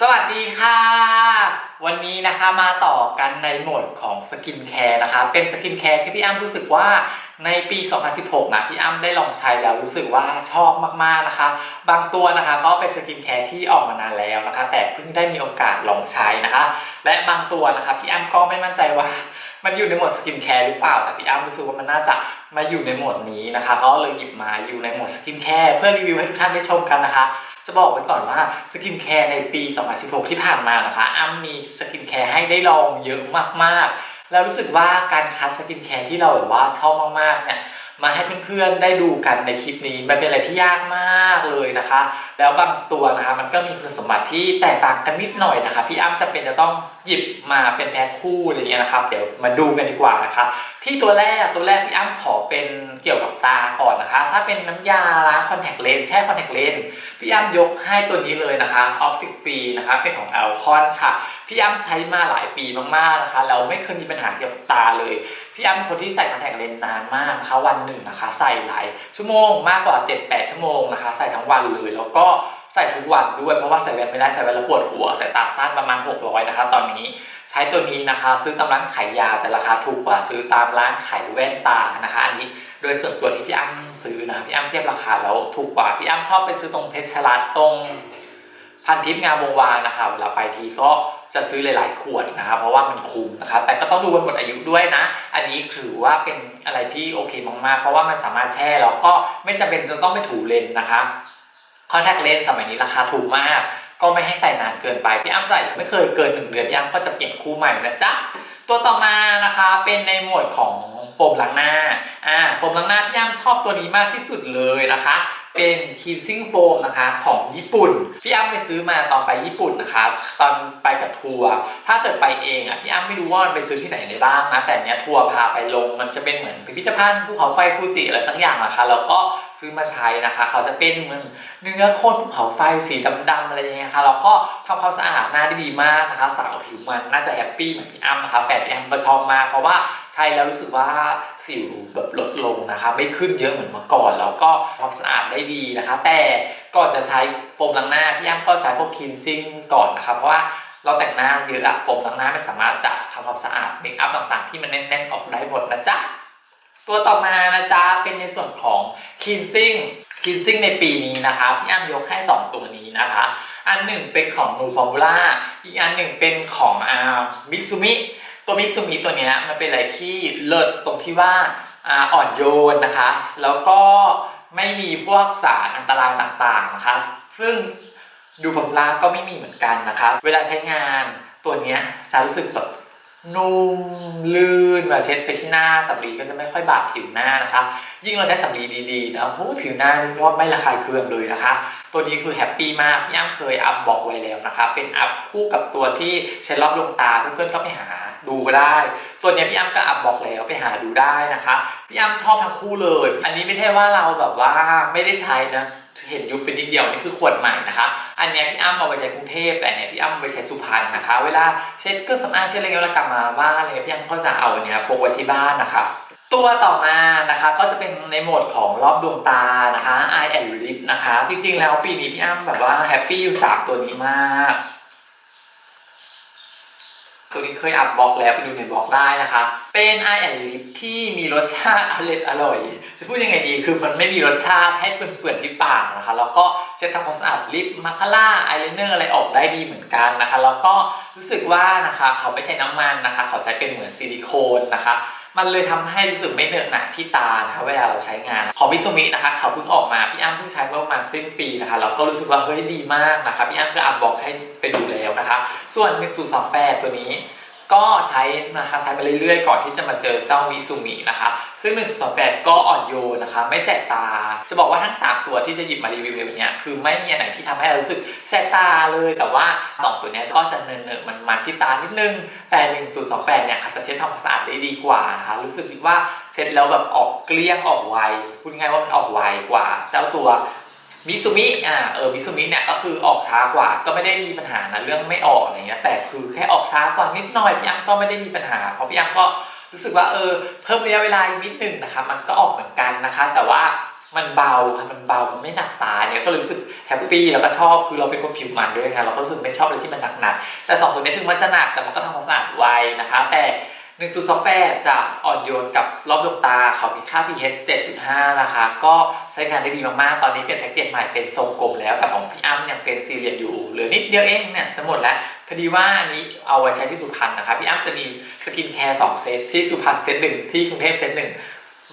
สวัสดีค่ะ วันนี้นะคะมาต่อกันในหมดของสกินแคร์นะคะ เป็นสกินแคร์ที่พี่อ้ำรู้สึกว่าในปี 2016 นะพี่อ้ำได้ลองใช้แล้วรู้สึกว่าชอบมากๆนะคะ บางตัวนะคะก็เป็นสกินแคร์ที่ออกมานานแล้วนะคะ แต่เพิ่งได้มีโอกาสลองใช้นะคะ และบางตัวนะคะพี่อ้ำก็ไม่มั่นใจว่ามันอยู่ในหมดสกินแคร์หรือเปล่าแต่พี่อ้ำรู้สึกว่ามันน่าจะมาอยู่ในหมดนี้นะคะก็เลยหยิบมาอยู่ในหมดสกินแคร์เพื่อรีวิวให้ทุกท่านได้ชมกันนะคะ จะบอกไว้ก่อนว่าสกินแคร์ในปี 2016 ที่ผ่านมานะคะอ้ำมีสกินแคร์ให้ได้ลองเยอะมากๆ แล้วรู้สึกว่าการคัดสกินแคร์ที่เราแบบว่าชอบมากๆเนี่ย มาให้เพื่อนๆได้ดูกันในคลิปนี้มันเป็นอะไรที่ยากมากเลยนะคะ แล้วบางตัวนะคะมันก็มีคุณสมบัติที่แตกต่างกันนิดหน่อยนะคะ พี่อ้ำจะเป็นจะต้องหยิบมาเป็นแพ็คคู่อะไรเงี้ยนะครับ เดี๋ยวมาดูกันดีกว่านะคะ ที่ตัวแรกตัวแรกพี่อ้ำขอเป็นเกี่ยวกับตาก่อนนะคะ ถ้าเป็นน้ำยาล้างคอนแทคเลนส์แช่คอนแทคเลนส์พี่อ้ำยกให้ตัวนี้เลยนะคะออปติกฟรีนะคะเป็นของแอลคอนค่ะพี่อ้ำใช้มาหลายปีมากๆนะคะแล้วไม่เคยมีปัญหาเกี่ยวกับตาเลย พี่อ้ำเป็นคนที่ใส่คอนแทคเลนส์นานมากนะคะวันหนึ่งนะคะ ใส่หลายชั่วโมงมากกว่า 7-8 ชั่วโมงนะคะ ใส่ทั้งวันเลยแล้วก็ใส่ทุกวันด้วยเพราะว่าใส่แว่นไม่ได้ใส่แว่นแล้วปวดหัว ใส่ตาสั้นประมาณ 600 นะคะ ตอนนี้ใช้ตัวนี้นะคะ ซื้อตามร้านขายยาจะราคาถูกกว่าซื้อตามร้านขายแว่นตานะคะ อันนี้โดยส่วนตัวที่พี่อ้ำซื้อนะพี่อ้ำเทียบราคาแล้วถูกกว่าพี่อ้ำชอบไปซื้อตรงเพชรรัตน์ตรงพันทิพย์งามวงวานนะคะเวลาไปทีก็ จะซื้อหลาย ๆ ขวดนะคะเพราะว่ามันคุ้มนะคะแต่ก็ต้องดูวันหมดอายุด้วยนะ อันนี้ถือว่าเป็นอะไรที่โอเคมากๆ เพราะว่ามันสามารถแช่แล้วก็ไม่จำเป็นจะต้องไปถูเลนนะคะคอนแทคเลนส์สมัยนี้ราคาถูกมาก ก็ไม่ให้ใส่นานเกินไป พี่อ้ำใส่ไม่เคยเกินหนึ่งเดือนพี่อ้ำก็จะเปลี่ยนคู่ใหม่นะจ๊ะตัวต่อมานะคะเป็นในหมวดของโฟมล้างหน้าอ่าโฟมล้างหน้าพี่อ้ำชอบตัวนี้มากที่สุดเลยนะคะ เป็นคีซิ่งโฟมนะคะของญี่ปุ่น พี่อ้ำไปซื้อมาตอนไปญี่ปุ่นนะคะ ตอนไปกับทัวร์ถ้าเกิดไปเองอะพี่อ้ำไม่รู้ว่ามันไปซื้อที่ไหนได้บ้างนะแต่เนี้ยทัวร์พาไปลงมันจะเป็นเหมือนพิพิธภัณฑ์ภูเขาไฟฟูจิอะไรสักอย่างนะคะแล้วก็ ซื้อมาใช้นะคะ เขาจะเป็นเหมือนเนื้อโคตรภูเขาไฟสีดำๆอะไรอย่างเงี้ยค่ะแล้วก็ทำความสะอาดหน้าได้ดีมากนะคะสาวผิวมันน่าจะแฮปปี้เหมือนพี่อ้ำนะคะแฟนพี่อ้ำก็ชอบมากเพราะว่าใช้แล้วรู้สึกว่าสิวแบบลดลงนะคะ ไม่ขึ้นเยอะเหมือนเมื่อก่อน แล้วก็ความสะอาดได้ดีนะคะ แต่ก่อนจะใช้โฟมล้างหน้าพี่อ้ำก็ใช้พวกคลีนซิ่งก่อนนะคะเพราะว่าเราแต่งหน้าเยอะอะโฟมล้างหน้าไม่สามารถจะทำความสะอาดเมคอัพต่างๆ ที่มันแน่นๆออกได้หมดนะจ๊ะ ตัวต่อมานะจ๊ะเป็นในส่วนของ cleansing cleansing ในปีนี้นะคะพี่อ้ำยกให้ 2 ตัวนี้นะคะ อันหนึ่งเป็นของ n u Formula อีกอันหนึ่งเป็นของอ่ามิซูมิตัวมิซูมิตัวเนี้ยมันเป็นอะไรที่เลิศตรงที่ว่าอ่าอ่อนโยนนะคะ แล้วก็ไม่มีพวกสารอันตรายต่างๆนะคะ ซึ่งดูฟอร์มูล่าก็ไม่มีเหมือนกันนะคะ เวลาใช้งานตัวเนี้ยจะรู้สึกแบบ นุ่มลื่นมาเช็ดไปที่หน้าสำลีก็จะไม่ค่อยบาดผิวหน้านะคะ ยิ่งเราใช้สำลีดีๆนะโอ้ผิวหน้านี่ก็ไม่ระคายเคืองเลยนะคะ ตัวนี้คือแฮปปี้มากพี่อ้ำเคยอัพบอกไว้แล้วนะคะเป็นอัพคู่กับตัวที่ใช้รอบดวงตาเพื่อนๆก็ไปหาดูได้ ตัวนี้พี่อ้ำก็อัพบอกแล้วไปหาดูได้นะคะพี่อ้ำชอบทั้งคู่เลย อันนี้ไม่ใช่ว่าเราแบบว่าไม่ได้ใช้นะเห็นยุบเป็นนิดเดียวนี่คือขวดใหม่นะคะ อันเนี้ยพี่อ้ำเอาไปใช้กรุงเทพแต่อันเนี้ยพี่อ้ำเอาไปใช้สุพรรณนะคะ เวลาเช็ดเครื่องสำอางเช็ดอะไรเงี้ยเวลากลับมาบ้านอะไรเงี้ยพี่อ้ำก็จะเอาเนี้ยพกไว้ที่บ้านนะคะ ตัวต่อมานะคะก็จะเป็นในโหมดของรอบดวงตานะคะ Eye and Lip นะคะ จริงๆแล้วปีนี้พี่อ้ำแบบว่าแฮปปี้อยู่สามตัวนี้มาก ตัวนี้เคยอัพบล็อกแล้วไปดูในบล็อกได้นะคะ เป็น Eye and Lip ที่มีรสชาติอร่อยอร่อย จะพูดยังไงดีคือมันไม่มีรสชาติให้เปื่อนๆที่ปากนะคะ แล้วก็เช็ดทำความสะอาดลิปมาคาร่าอายไลเนอร์อะไรออกได้ดีเหมือนกันนะคะ แล้วก็รู้สึกว่านะคะเขาไม่ใช่น้ำมันนะคะ เขาใช้เป็นเหมือนซิลิโคนนะคะ มันเลยทำให้รู้สึกไม่เหนอะหนะที่ตานะคะเวลาเราใช้งาน ของพิซูมินะคะ เขาเพิ่งออกมาพี่อ้ำเพิ่งใช้เมื่อประมาณสิ้นปีนะคะเราก็รู้สึกว่าเฮ้ยดีมากนะคะพี่อ้ำก็อัพบอกให้ไปดูแล้วนะคะ ส่วน 1028 ตัวนี้ ก็ใช้นะคะใช้ไปเรื่อยๆ ก่อนที่จะมาเจอเจ้ามิซูมินะคะ ซึ่ง1028ก็อ่อนโยนนะคะ ไม่แสบตา จะบอกว่าทั้ง 3 ตัวที่จะหยิบมารีวิวในวันนี้คือไม่มีอันไหนที่ทำให้เรารู้สึกแสบตาเลย แต่ว่า 2 ตัวนี้ก็จะเนินๆมันมันๆที่ตานิดนึง แต่1028เนี่ยอาจจะเช็ดทำความสะอาดได้ดีกว่านะคะรู้สึกว่าเช็ดแล้วแบบออกเกลี้ยงออกไวพูดง่ายว่ามันออกไวกว่า เจ้าตัว มิซูมิอ่าเออมิซูมิเนี่ยก็คือออกช้ากว่า ก็ไม่ได้มีปัญหานะเรื่องไม่ออกอะไรเงี้ยแต่คือแค่ออกช้ากว่านิดหน่อยพี่อ้ำก็ไม่ได้มีปัญหาเพราะพี่อ้ำก็รู้สึกว่าเออเพิ่มระยะเวลาอีกนิดหนึ่งนะคะมันก็ออกเหมือนกันนะคะ แต่ว่ามันเบาค่ะมันเบา มันไม่หนักตาเนี่ยก็เลยรู้สึกแฮปปี้แล้วก็ชอบคือเราเป็นคนผิวมันด้วยไงเราก็รู้สึกไม่ชอบอะไรที่มันหนักๆแต่สองตัวนี้ถึงมันจะหนักแต่มันก็ทำความสะอาดไวนะคะแต่ 1028 จะอ่อนโยนกับรอบดวงตาเขามีค่า pH 7.5 นะคะ ก็ใช้งานได้ดีมากๆ ตอนนี้เปลี่ยนแพ็กเกจใหม่เป็นทรงกลมแล้ว แต่ของพี่อ้ำยังเป็นสี่เหลี่ยมอยู่ เหลือนิดเดียวเองเนี่ยจะหมดแล้วพอดีว่าอันนี้เอาไว้ใช้ที่สุพรรณนะคะ พี่อ้ำจะมีสกินแคร์2เซตที่สุพรรณเซตหนึ่งที่กรุงเทพเซตหนึ่ง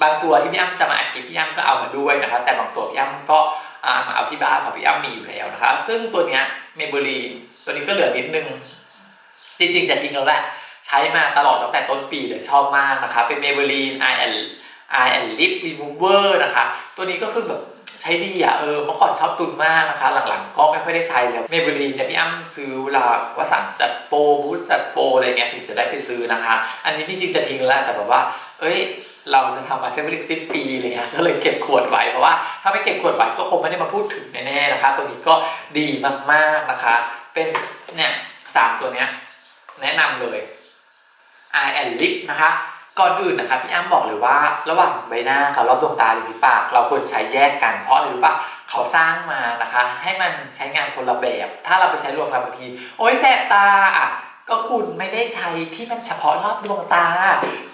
บางตัวที่พี่อ้ำจะมาอัดคลิปพี่อ้ำก็เอามาด้วยนะคะ แต่บางตัวพี่อ้ำก็อ่ามาเอาที่บ้านเพราะพี่อ้ำมีอยู่แล้วนะคะ ซึ่งตัวเนี้ยเมเบลีนตัวนี้ก็เหลือนิดนึง จริงๆจะทิ้งแล้วแหละ ใช้มาตลอดตั้งแต่ต้นปีเลยชอบมากนะคะเป็น Maybelline Eye and Eye and Lip Remover นะคะ ตัวนี้ก็คือแบบใช้ดีอะเออเมื่อก่อนชอบตุนมากนะคะ หลังๆ ก็ไม่ค่อยได้ใช้แล้ว Maybelline เนี่ยพี่อ้ำซื้อเวลาว่าสั่งจัดโปรบูธจัดโปรอะไรเงี้ยถึงจะได้ไปซื้อนะคะ อันนี้จริงๆจะทิ้งแล้วแต่แบบว่า เอ้ยเราจะทำมาแค่ไม่ถึงสิ้นปีเลยค่ะก็เลยเก็บขวดไว้เพราะว่าถ้าไม่เก็บขวดไว้ก็คงไม่ได้มาพูดถึงแน่ๆนะคะ ตัวนี้ก็ดีมากๆนะคะ เป็นเนี่ยสามตัวเนี้ยแนะนำเลย Eye and Lip นะคะก่อนอื่นนะคะพี่อ้ำบอกเลยว่า ระหว่างใบหน้ากับรอบดวงตาหรือที่ปาก เราควรใช้แยกกันเพราะอะไรรู้ปะเขาสร้างมานะคะ ให้มันใช้งานคนละแบบ ถ้าเราไปใช้รวมกันบางที โอ๊ยแสบตาอะก็คุณไม่ได้ใช้ที่มันเฉพาะรอบดวงตา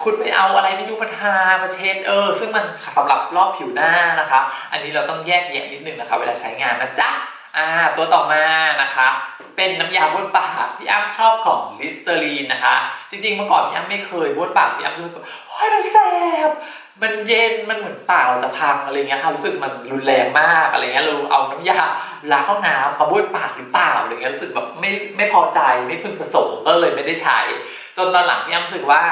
คุณไปเอาอะไรไม่รู้มาทามาเช็ดเออ ซึ่งมันสำหรับรอบผิวหน้านะคะ อันนี้เราต้องแยกแยะนิดนึงนะคะ เวลาใช้งานนะจ๊ะ อ่าตัวต่อมานะคะ เป็นน้ำยาบ้วนปากพี่อ้ำชอบของลิสเตอรีนนะคะ จริงๆเมื่อก่อนพี่อ้ำไม่เคยบ้วนปากพี่อ้ำจะรู้สึกว่าโอ้ยมันแสบมันเย็นมันเหมือนปากเราจะพังอะไรเงี้ยค่ะรู้สึกมันรุนแรงมากอะไรเงี้ยเราเอาน้ำยาล้างห้องน้ำมาบ้วนปากหรือเปล่าอะไรเงี้ยรู้สึกแบบไม่ไม่พอใจไม่พึงประสงค์ก็เลยไม่ได้ใช้ จนตอนหลังพี่อ้ำรู้สึกว่า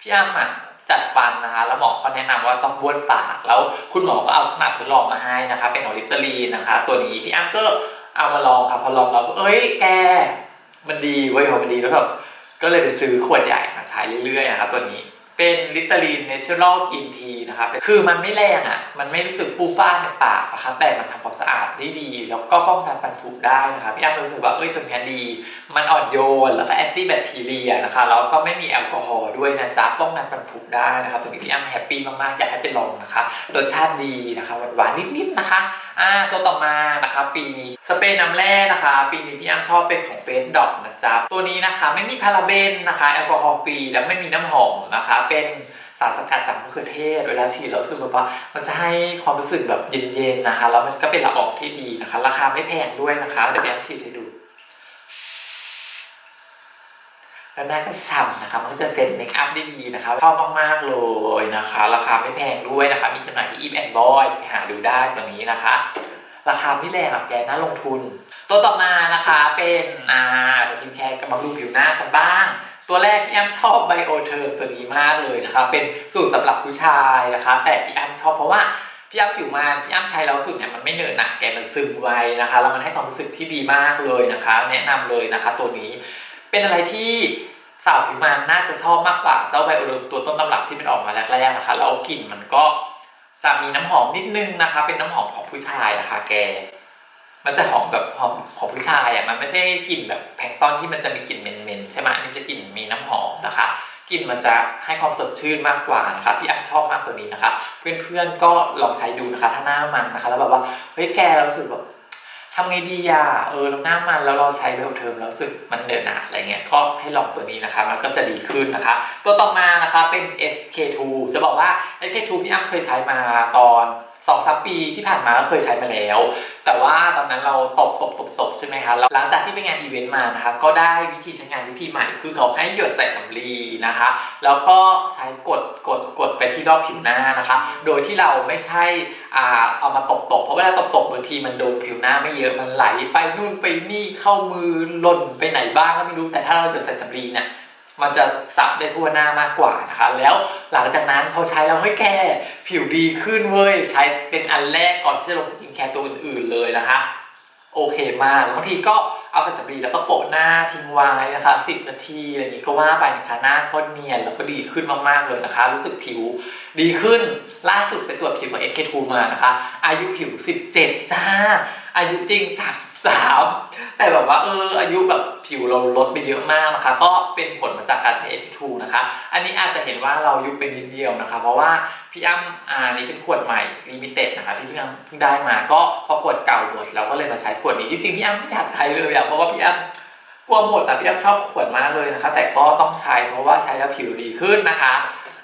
พี่อ้ำอะ จัดฟันนะคะแล้วหมอก็แนะนำว่าต้องบ้วนปากแล้วคุณหมอก็เอาขนาดทดลองมาให้นะคะเป็นของลิตเรีนะคะ ตัวนี้พี่อ้ำก็เอามาลองค่ะพอลองแล้วเอ้ยแก มันดีเว้ยพอมันดีแล้วแบบก็เลยไปซื้อขวดใหญ่มาใช้เรื่อยๆนะครับตัวนี้ เป็นลิตรีนเนเชอรัลกินทีนะครับ คือมันไม่แรงอะ มันไม่รู้สึกฟูฟ้าในปากนะครับ แต่มันทำความสะอาดได้ดี แล้วก็ป้องกันฟันผุได้นะครับพี่อ้ำรู้สึกว่าเอ้ยตัวนี้ดี มันอ่อนโยน แล้วก็แอนตี้แบคทีเรียนะคะ แล้วก็ไม่มีแอลกอฮอล์ด้วยนะจ๊ะป้องกันฟันผุได้นะครับตัวนี้พี่อ้ำแฮปปี้มากๆ อยากให้ไปลองนะคะ รสชาติดีนะคะหวานๆนิดๆนะคะ อ่าตัวต่อมานะคะปีนี้สเปรย์น้ำแร่นะคะ ปีนี้พี่อ้ำชอบเป็นของเฟสดอกนะจ๊ะตัวนี้นะคะไม่มีพาราเบนนะคะแอลกอฮอล์ฟรีและไม่มีน้ำหอมนะคะ เป็นสารสกัดจากมะเขือเทศ เวลาฉีดแล้วรู้สึกแบบว่ามันจะให้ความรู้สึกแบบเย็นๆนะคะแล้วมันก็เป็นละอองที่ดีนะคะ ราคาไม่แพงด้วยนะคะเดี๋ยวพี่อ้ำฉีดให้ดู แล้วหน้าก็ฉ่ำนะคะมันก็จะเซ็ตเมคอัพได้ดีนะคะชอบมากๆเลยนะคะ ราคาไม่แพงด้วยนะคะ มีจำหน่ายที่อีฟแอนด์บอยไปหาดูได้ตัวนี้นะคะ ราคาไม่แรงหรอกแกน่าลงทุน ตัวต่อมานะคะเป็นอ่าสกินแคร์กับบำรุงผิวหน้ากันบ้างตัวแรกพี่อ้ำชอบไบโอเทอร์ตัวนี้มากเลยนะคะ เป็นสูตรสำหรับผู้ชายนะคะ แต่พี่อ้ำชอบเพราะว่าพี่อ้ำผิวมันพี่อ้ำใช้แล้วสึกเนี่ยมันไม่เหนอะหนะแกมันซึมไวนะคะแล้วมันให้ความรู้สึกที่ดีมากเลยนะคะ แนะนำเลยนะคะ ตัวนี้ เป็นอะไรที่สาวผิวมันน่าจะชอบมากกว่าเจ้าไบโอเทอร์ตัวต้นตำรับที่เป็นออกมาแรกๆนะคะ แล้วกลิ่นมันก็จะมีน้ำหอมนิดนึงนะคะ เป็นน้ำหอมของผู้ชายนะคะ แก มันจะหอมแบบหอมของผู้ชายอะมันไม่ใช่กลิ่นแบบแพลงตอนที่มันจะมีกลิ่นเหม็นๆใช่ไหมอันนี่จะกลิ่นมีน้ำหอมนะคะกลิ่นมันจะให้ความสดชื่นมากกว่านะคะพี่อ้ำชอบมากตัวนี้นะคะ เพื่อนๆก็ลองใช้ดูนะคะ ถ้าหน้ามันนะคะ แล้วแบบว่าเฮ้ยแกเราสึกแบบ ทำไงดีอะเออเราหน้ามันแล้วเราใช้เบลเทอมแล้วสึกมันเดินหนาอะไรเงี้ยก็ให้ลองตัวนี้นะคะ มันก็จะดีขึ้นนะคะ ตัวต่อมานะคะเป็น SK2 จะบอกว่า SK2 พี่อ้ำเคยใช้มาตอน สองสามปีที่ผ่านมาก็เคยใช้มาแล้ว แต่ว่าตอนนั้นเราตบตบตบตบใช่ไหมคะหลังจากที่ไปงานอีเวนต์มานะคะก็ได้วิธีใช้งานวิธีใหม่ คือเขาให้หยดใส่สำลีนะคะ แล้วก็ใช้กดกดกดไปที่รอบผิวหน้านะคะ โดยที่เราไม่ใช่อ่าเอามาตบตบเพราะเวลาตบตบบางทีมันโดนผิวหน้าไม่เยอะมันไหลไปนู่นไปนี่เข้ามือหล่นไปไหนบ้างก็ไม่รู้แต่ถ้าเราหยดใส่สำลีเนี่ย มันจะสับได้ทั่วหน้ามากกว่านะคะ แล้วหลังจากนั้นพอใช้แล้วเฮ้ยแกผิวดีขึ้นเว้ย ใช้เป็นอันแรกก่อนที่จะลงสกินแคร์ตัวอื่นๆเลยนะคะ โอเคมากบางทีก็เอาไปสำลีแล้วก็โปะหน้าทิ้งไว้นะคะ 10 นาทีอะไรอย่างนี้ก็ว่าไปนะคะหน้าก็เนียนแล้วก็ดีขึ้นมากๆเลยนะคะ รู้สึกผิว ดีขึ้นล่าสุดไปตรวจผิวกับ SK2 มานะคะ อายุผิว 17 จ้า อายุจริงสามแต่แบบว่าเอออายุแบบผิวเราลดไปเยอะมากนะคะ ก็เป็นผลมาจากการใช้ F2 นะคะ อันนี้อาจจะเห็นว่าเรายุบเป็นนิดเดียวนะคะ เพราะว่าพี่อ้ำอ่านี่เป็นขวดใหม่ลิมิเต็ดนะคะที่พี่อ้ำเพิ่งได้มาก็พอขวดเก่าหมดเราก็เลยมาใช้ขวดนี้จริงๆพี่อ้ำไม่อยากใช้เลยอะเพราะว่าพี่อ้ำกลัวหมดแต่พี่อ้ำชอบขวดมากเลยนะคะ แต่ก็ต้องใช้เพราะว่าใช้แล้วผิวดีขึ้นนะคะ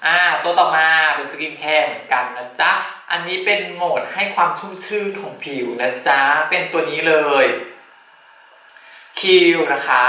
อ่าตัวต่อมาเป็นสกินแคร์เหมือนกันนะจ๊ะ อันนี้เป็นโหมดให้ความชุ่มชื่นของผิวนะจ๊ะ เป็นตัวนี้เลยคิวนะคะ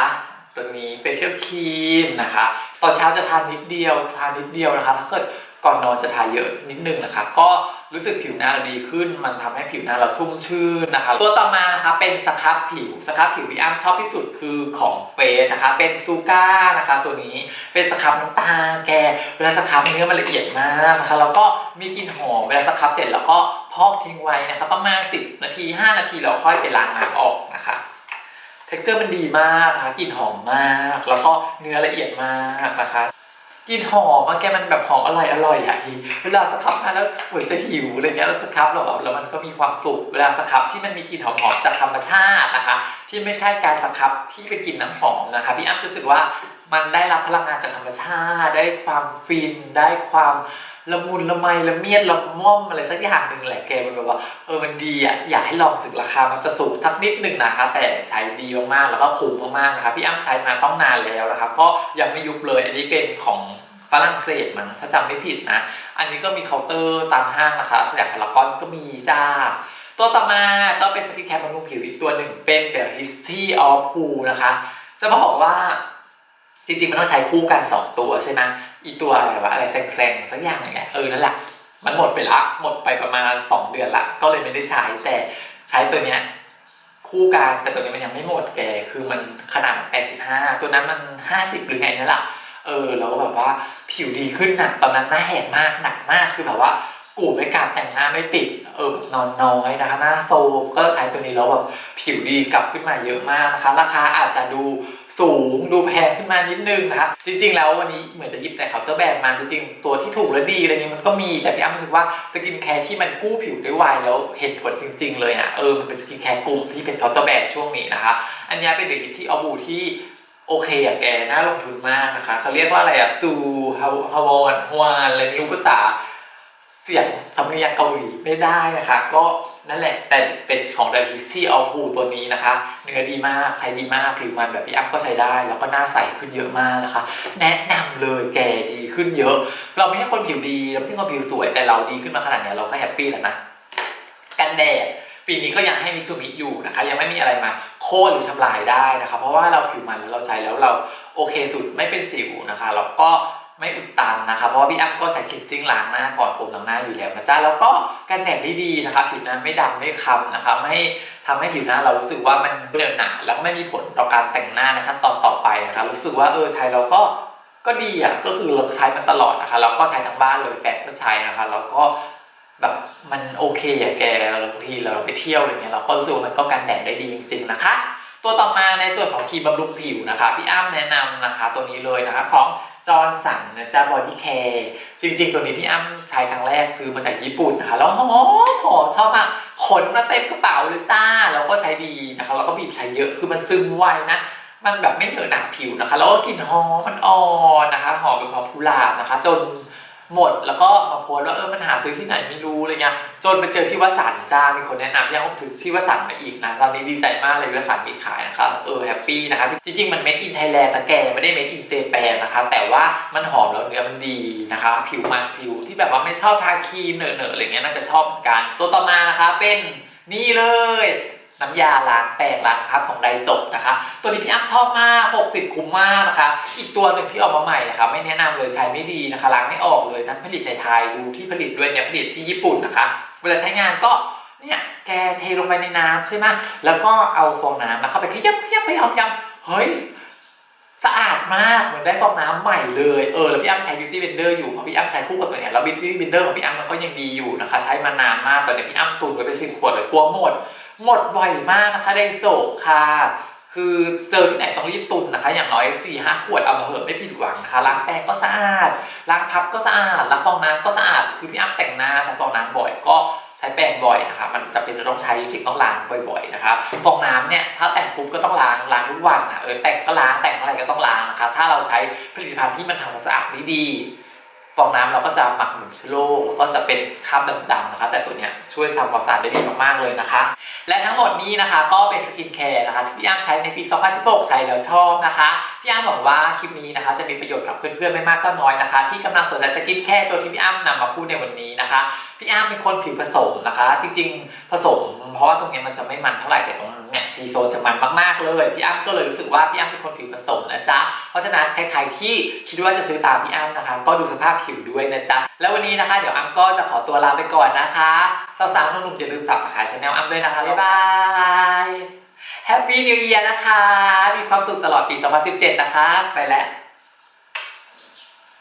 ตัวนี้เฟเชียลครีมนะคะ ตอนเช้าจะทานนิดเดียวทานนิดเดียวนะคะ ถ้าเกิดก่อนนอนจะทาเยอะนิดนึงนะคะ ก็ รู้สึกผิวหน้าเราดีขึ้น มันทำให้ผิวหน้าเราชุ่มชื่นนะคะ ตัวต่อมานะคะเป็นสครับผิว สครับผิวพี่อ้ำชอบที่สุดคือของเฟสนะคะ เป็นซูก้านะคะ ตัวนี้เป็นสครับน้ำตาลแกเวลาสครับเนื้อมันละเอียดมากนะคะ แล้วก็มีกลิ่นหอม เวลาสครับเสร็จแล้วก็พอกทิ้งไว้นะคะ ประมาณ 10 นาที 5 นาทีแล้วค่อยไปล้างน้ำออกนะคะเท็กเจอร์มันดีมากนะคะกลิ่นหอมมาก แล้วก็เนื้อละเอียดมากนะคะ กลิ่นหอมอะแกมันแบบหอมอร่อยอร่อยอะทีเวลาสครับมาแล้วเหมือนจะหิวอะไรเงี้ยแล้วสครับเราแบบแล้วมันก็มีความสุขเวลาสครับที่มันมีกลิ่นหอมๆจากธรรมชาตินะคะ ที่ไม่ใช่การสครับที่เป็นกลิ่นน้ำหอมนะคะพี่อ้ำรู้สึกว่ามันได้รับพลังงานจากธรรมชาติ ได้ความฟินได้ความ ละมุนละไมละเมียดละม่อมอะไรสักอย่างหนึ่งแหละแกมันแบบว่าเออมันดีอะอยากให้ลองถึงราคามันจะสูงสักนิดหนึ่งนะคะ แต่ใช้ดีมากๆแล้วก็คุ้มมากๆนะคะพี่อ้ำใช้มาต้องนานแล้วนะคะก็ยังไม่ยุบเลย อันนี้เป็นของฝรั่งเศสมั้งถ้าจำไม่ผิดนะ อันนี้ก็มีเคาน์เตอร์ตามห้างนะคะสยามพารากอนก็มีจ้าตัวต่อมาก็เป็นสกินแคร์บำรุงผิวอีกตัวหนึ่งเป็น The History of Poo นะคะ จะบอกว่าจริงๆ มันต้องใช้คู่กัน 2 ตัวใช่ไหม อีตัวอะไรวะอะไรแซงๆสักอย่างอย่างเงี้ยเออนั่นแหละมันหมดไปละหมดไปประมาณ 2 เดือนละก็เลยไม่ได้ใช้แต่ใช้ตัวเนี้ยคู่กันแต่ตัวนี้มันยังไม่หมดแกคือมันขนาด 85 ตัวนั้นมัน 50 หรือไงนั่นแหละเออแล้วแบบว่าผิวดีขึ้นหนักตอนนั้นหน้าแหกมากหนักมากคือแบบว่ากูไม่กล้าแต่งหน้าไม่ติดเออนอนน้อยนะคะหน้าโซก็ใช้ตัวนี้แล้วแบบผิวดีกลับขึ้นมาเยอะมากนะคะราคาอาจจะดู สูงดูแพงขึ้นมานิดนึงนะคะจริง ๆ แล้ววันนี้เหมือนจะยิบแต่เคาน์เตอร์แบรนด์มาจริงๆตัวที่ถูกและดีอะไรเงี้ยมันก็มีแต่พี่อ้ำรู้สึกว่าสกินแคร์ที่มันกู้ผิวได้ไวแล้วเห็นผลจริง ๆ เลยอะเออมันเป็นสกินแคร์กลุ่มที่เป็นเคาน์เตอร์แบรนด์ช่วงนี้นะคะอันนี้เป็นเดลิทที่เอาบูที่โอเคอะแกน่าลงทุนมากนะคะเขาเรียกว่าอะไรอะซูฮาวฮาวอนฮวานอะไรไม่รู้ภาษาเสียงสำเนียงเกาหลีไม่ได้นะคะ ก็ นั่นแหละ แต่เป็นของ The History of Who ตัวนี้นะคะ เนื้อดีมากใช้ดีมากผิวมันแบบพี่อ้ำก็ใช้ได้ แล้วก็หน้าใสขึ้นเยอะมากนะคะ แนะนำเลยแก่ดีขึ้นเยอะ เราไม่ใช่คนผิวดีเราไม่ใช่คนผิวสวยแต่เราดีขึ้นมาขนาดเนี้ยเราก็แฮปปี้แล้วนะกันแดดปีนี้ก็ยังให้มิซูมิอยู่นะคะ ยังไม่มีอะไรมาโค่นหรือทำลายได้นะคะ เพราะว่าเราผิวมันแล้วเราใช้แล้วเราโอเคสุดไม่เป็นสิวนะคะแล้วก็ ไม่อุดตันนะคะ เพราะว่าพี่อ้ำก็ใช้คิดซิ่งล้างหน้าก่อนโฟมล้างหน้าอยู่แล้วนะจ๊ะแล้วก็กันแดดได้ดีนะคะผิวหน้าไม่ดำไม่ค้ำนะคะไม่ทำให้ผิวหน้าเรารู้สึกว่ามันเหนอหนาแล้วก็ไม่มีผลต่อการแต่งหน้าในขั้นตอนต่อไปนะคะรู้สึกว่าเออใช้แล้วก็ก็ดีอะก็คือเราใช้มันตลอดนะคะแล้วก็ใช้ทั้งบ้านเลยแฟนก็ใช้นะคะแล้วก็แบบมันโอเคอะแกแล้วบางทีเราไปเที่ยวอะไรเงี้ยเราก็รู้สึกว่ามันก็กันแดดได้ดีจริง ๆนะคะ ตัวต่อมาในส่วนของครีมบำรุงผิวนะคะพี่อ้ำแนะนำนะคะ ตัวนี้เลยนะคะของ จอร์นสันนะจ๊ะบอดี้แคร์จริงๆ ตัวนี้พี่อ้ำใช้ครั้งแรกซื้อมาจากญี่ปุ่นนะคะแล้วหอมหอมชอบมากขนมาเต็มกระเป๋าเลยจ้า แล้วก็ใช้ดีนะคะแล้วก็บีบใช้เยอะคือมันซึมไวนะ มันแบบไม่เหนอะหนักผิวนะคะ แล้วก็กลิ่นหอมมันอ่อนนะคะหอมเป็นหอมกุหลาบนะคะ จน หมดแล้วก็มาโพสว่าเออมันหาซื้อที่ไหนไม่รู้อะไรเงี้ยจนไปเจอที่วสันจ้ามีคนแนะนำที่เอาซื้อที่วสันมาอีกนะตอนนี้ดีใจมากเลยวสันมีขายนะคะเออแฮปปี้นะคะจริงๆมัน made in Thailand นะแกไม่ได้ made in Japan นนะคะ แต่ว่ามันหอมแล้วเนื้อมันดีนะคะ ผิวมันผิวที่แบบว่าไม่ชอบทาครีมเหนอะๆอะไรเงี้ยน่าจะชอบกันตัวต่อมานะคะเป็นนี่เลย น้ำยาล้างแปรงล้างพับของไดโซนะคะ ตัวนี้พี่อ้ำชอบมาก 60 คุ้มมากนะคะ อีกตัวหนึ่งที่ออกมาใหม่นะคะไม่แนะนำเลยใช้ไม่ดีนะคะ ล้างไม่ออกเลยนั่นผลิตในไทยดูที่ผลิตด้วยเนี่ยผลิตที่ญี่ปุ่นนะคะ เวลาใช้งานก็เนี่ยแกเทลงไปในน้ำใช่ไหมแล้วก็เอาฟองน้ำแล้วเข้าไปขยับขยับขยับยำเฮ้ยสะอาดมากเหมือนได้ฟองน้ำใหม่เลยเออแล้วพี่อ้ำใช้ Beauty Blender อยู่เพราะพี่อ้ำใช้คู่กับตัวเนี้ยแล้ว Beauty Blender ของพี่อ้ำมันก็ยังดีอยู่นะคะ ใช้มานานมากตอนนี้พี่อ้ำตุนไว้เป็นสิบขวดเลยกลัวหมด หมดบ่อยมากนะคะไดโซะค่ะ คือเจอที่ไหนต้องรีบตุนนะคะ อย่างน้อย4ี่ห้าขวดเอามาเหอะไม่ผิดหวังนะคะล้างแปรงก็สะอาดล้างพับก็สะอาดล้างฟองน้ำก็สะอาดคือพี่อ้ำแต่งหน้าใช้ฟองน้ำบ่อยก็ใช้แปรงบ่อยนะคะมันจะเป็นต้องใช้จริงต้องล้างบ่อยๆนะคะฟองน้ำเนี่ยถ้าแต่งปุ๊บก็ต้องล้างล้างทุกวันนะเออแต่งก็ล้างแต่งอะไรก็ต้องล้างนะคะถ้าเราใช้ผลิตภัณฑ์ที่มันทำความสะอาดด้ดี ฟองน้ำเราก็จะหมักหมมเชื้อโรคแล้วก็จะเป็นคราบดำๆนะคะแต่ตัวเนี้ยช่วยทำความสะอาดได้ดีมากๆเลยนะคะ และทั้งหมดนี้นะคะก็เป็นสกินแคร์นะคะที่พี่อ้ำใช้ในปี 2016 ใช้แล้วชอบนะคะ พี่อ้ำหวังว่าคลิปนี้นะคะจะมีประโยชน์กับเพื่อนๆไม่มากก็น้อยนะคะ ที่กำลังสนใจสกินแคร์ตัวที่พี่อ้ำนำมาพูดในวันนี้นะคะ พี่อ้ำเป็นคนผิวผสมนะคะ จริงๆผสม เพราะว่าตรงเนี้ยมันจะไม่มันเท่าไหร่แต่ตรงเนี่ยซีโซนจะมันมากๆเลยพี่อ้ำก็เลยรู้สึกว่าพี่อ้ำเป็นคนผิวผสมนะจ๊ะเพราะฉะนั้นใครๆที่คิดว่าจะซื้อตามพี่อ้ำนะคะ ก็ดูสภาพผิวด้วยนะจ๊ะแล้ววันนี้นะคะ เดี๋ยวอ้ำก็จะขอตัวลาไปก่อนนะคะสาวๆหนุ่มๆอย่าลืมสับสไครต์ช anel อ้ำด้วยนะคะบ๊ายบาย แฮปปี้นิว e ียร์นะคะ มีความสุขตลอดปี 2017 นะคะ ไปแล้ว